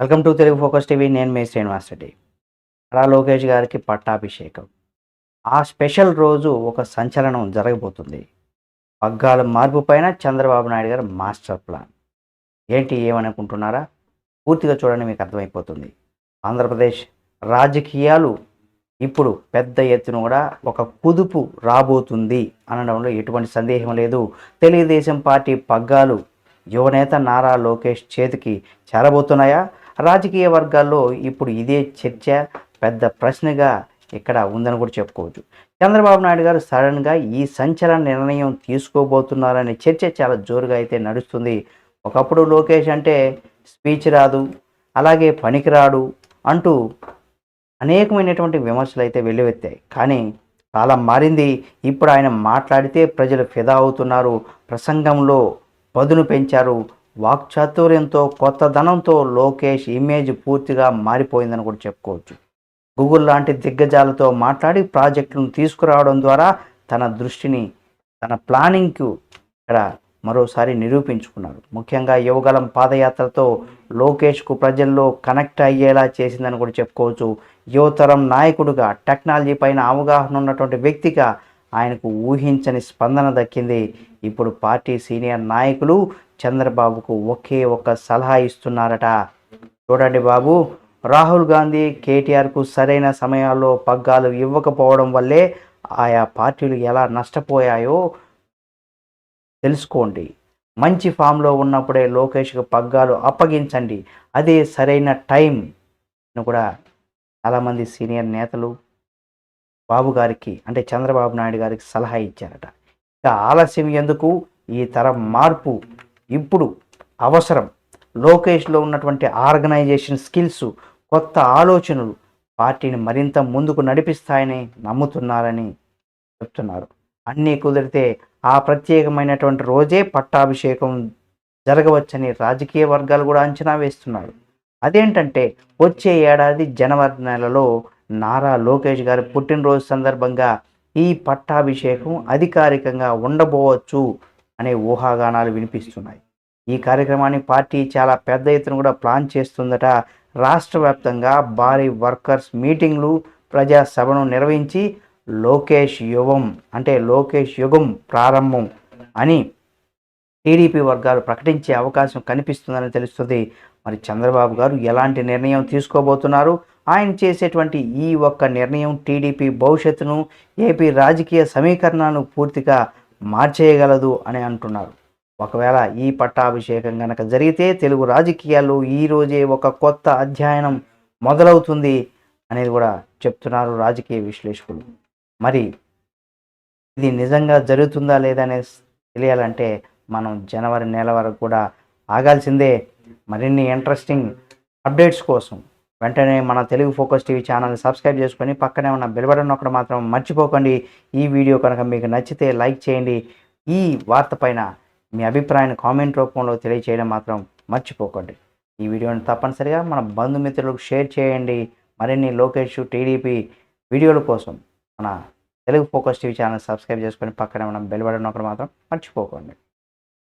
Welcome to Telugu Focus TV. నేను మే శ్రీనివాస్ రెడ్డి. రా లోకేష్ గారికి పట్టాభిషేకం. ఆ స్పెషల్ రోజు ఒక సంచలనం జరగబోతుంది. పగ్గాల మార్పు పైన చంద్రబాబు నాయుడు గారు మాస్టర్ ప్లాన్. ఏంటి ఏమనుకుంటున్నారా? పూర్తిగా చూడండి మీకు అర్థమైపోతుంది. ఆంధ్రప్రదేశ్ రాజకీయాలు ఇప్పుడు పెద్ద ఎత్తున కూడా ఒక కుదుపు రాబోతుంది అనడంలో ఎటువంటి సందేహం లేదు. తెలుగుదేశం పార్టీ పగ్గాలు యువనేత నారా లోకేష్ చేతికి చేరబోతున్నాయా? రాజకీయ వర్గాల్లో ఇప్పుడు ఇదే చర్చ పెద్ద ప్రశ్నగా ఇక్కడ ఉందని కూడా చెప్పుకోవచ్చు. చంద్రబాబు నాయుడు గారు సడన్గా ఈ సంచలన నిర్ణయం తీసుకోబోతున్నారనే చర్చ చాలా జోరుగా అయితే నడుస్తుంది. ఒకప్పుడు లోకేష్ అంటే స్పీచ్ రాదు అలాగే పనికిరాడు అంటూ అనేకమైనటువంటి విమర్శలు అయితే వెల్లువెత్తాయి. కానీ కాలం మారింది ఇప్పుడు ఆయన మాట్లాడితే ప్రజలు ఫిదా అవుతున్నారు ప్రసంగంలో పదును పెంచారు వాక్చాతుర్యంతో కొత్త ధనంతో లోకేష్ ఇమేజ్ పూర్తిగా మారిపోయిందని కూడా చెప్పుకోవచ్చు. గూగుల్ లాంటి దిగ్గజాలతో మాట్లాడి ప్రాజెక్టులను తీసుకురావడం ద్వారా తన దృష్టిని తన ప్లానింగ్కు ఇక్కడ మరోసారి నిరూపించుకున్నారు. ముఖ్యంగా యువగలం పాదయాత్రతో లోకేష్కు ప్రజల్లో కనెక్ట్ అయ్యేలా చేసిందని కూడా చెప్పుకోవచ్చు. యువతరం నాయకుడుగా టెక్నాలజీ పైన అవగాహన ఉన్నటువంటి వ్యక్తిగా ఆయనకు ఊహించని స్పందన దక్కింది. ఇప్పుడు పార్టీ సీనియర్ నాయకులు చంద్రబాబుకు ఒకే ఒక్క సలహా ఇస్తున్నారట. చూడండి బాబు రాహుల్ గాంధీ కేటీఆర్కు సరైన సమయాల్లో పగ్గాలు ఇవ్వకపోవడం వల్లే ఆయా పార్టీలు ఎలా నష్టపోయాయో తెలుసుకోండి. మంచి ఫామ్లో ఉన్నప్పుడే లోకేష్కు పగ్గాలు అప్పగించండి. అదే సరైన టైం కూడా చాలామంది సీనియర్ నేతలు బాబు గారికి అంటే చంద్రబాబు నాయుడు గారికి సలహా ఇచ్చారట. ఇక ఆలస్యం ఎందుకు? ఈ తరం మార్పు ఇప్పుడు అవసరం. లోకేష్లో ఉన్నటువంటి ఆర్గనైజేషన్ స్కిల్స్ కొత్త ఆలోచనలు పార్టీని మరింత ముందుకు నడిపిస్తాయని నమ్ముతున్నారని చెప్తున్నారు. అన్నీ కుదిరితే ఆ ప్రత్యేకమైనటువంటి రోజే పట్టాభిషేకం జరగవచ్చని రాజకీయ వర్గాలు కూడా అంచనా వేస్తున్నారు. అదేంటంటే వచ్చే ఏడాది జనవరి నెలలో నారా లోకేష్ గారి పుట్టినరోజు సందర్భంగా ఈ పట్టాభిషేకం అధికారికంగా ఉండబోవచ్చు అనే ఊహాగానాలు వినిపిస్తున్నాయి. ఈ కార్యక్రమాన్ని పార్టీ చాలా పెద్ద ఎత్తున కూడా ప్లాన్ చేస్తుందట. రాష్ట్ర వ్యాప్తంగా భారీ వర్కర్స్ మీటింగ్లు ప్రజా సభను నిర్వహించి లోకేష్ యుగం అంటే లోకేష్ యుగం ప్రారంభం అని టీడీపీ వర్గాలు ప్రకటించే అవకాశం కనిపిస్తుందని తెలుస్తుంది. మరి చంద్రబాబు గారు ఎలాంటి నిర్ణయం తీసుకోబోతున్నారు? ఆయన చేసేటువంటి ఈ ఒక్క నిర్ణయం టీడీపీ భవిష్యత్తును ఏపీ రాజకీయ సమీకరణను పూర్తిగా మార్చేయగలదు అని అంటున్నారు. ఒకవేళ ఈ పట్టాభిషేకం కనుక జరిగితే తెలుగు రాజకీయాల్లో ఈరోజే ఒక కొత్త అధ్యయనం మొదలవుతుంది అనేది కూడా చెప్తున్నారు రాజకీయ విశ్లేషకులు. మరి ఇది నిజంగా జరుగుతుందా లేదా అనేది తెలియాలంటే మనం జనవరి నెల వరకు కూడా ఆగాల్సిందే. మరిన్ని ఇంట్రెస్టింగ్ అప్డేట్స్ కోసం వెంటనే మన తెలుగు ఫోకస్ టీవీ ఛానల్ని సబ్స్క్రైబ్ చేసుకొని పక్కనే ఉన్న బెల్ బటన్ ఒకటి మాత్రం మర్చిపోకండి. ఈ వీడియో కనుక మీకు నచ్చితే లైక్ చేయండి. ఈ వార్త పైన మీ అభిప్రాయాన్ని కామెంట్ రూపంలో తెలియచేయడం మాత్రం మర్చిపోకండి. ఈ వీడియోని తప్పనిసరిగా మన బంధుమిత్రులకు షేర్ చేయండి. మరిన్ని లోకేష్ టీడీపీ వీడియోల కోసం మన Telugu Focus TV channel subscribe చేసుకొని పక్కనే ఉన్న బెల్ బటన్ ఒకటి మాత్రం మర్చిపోకండి.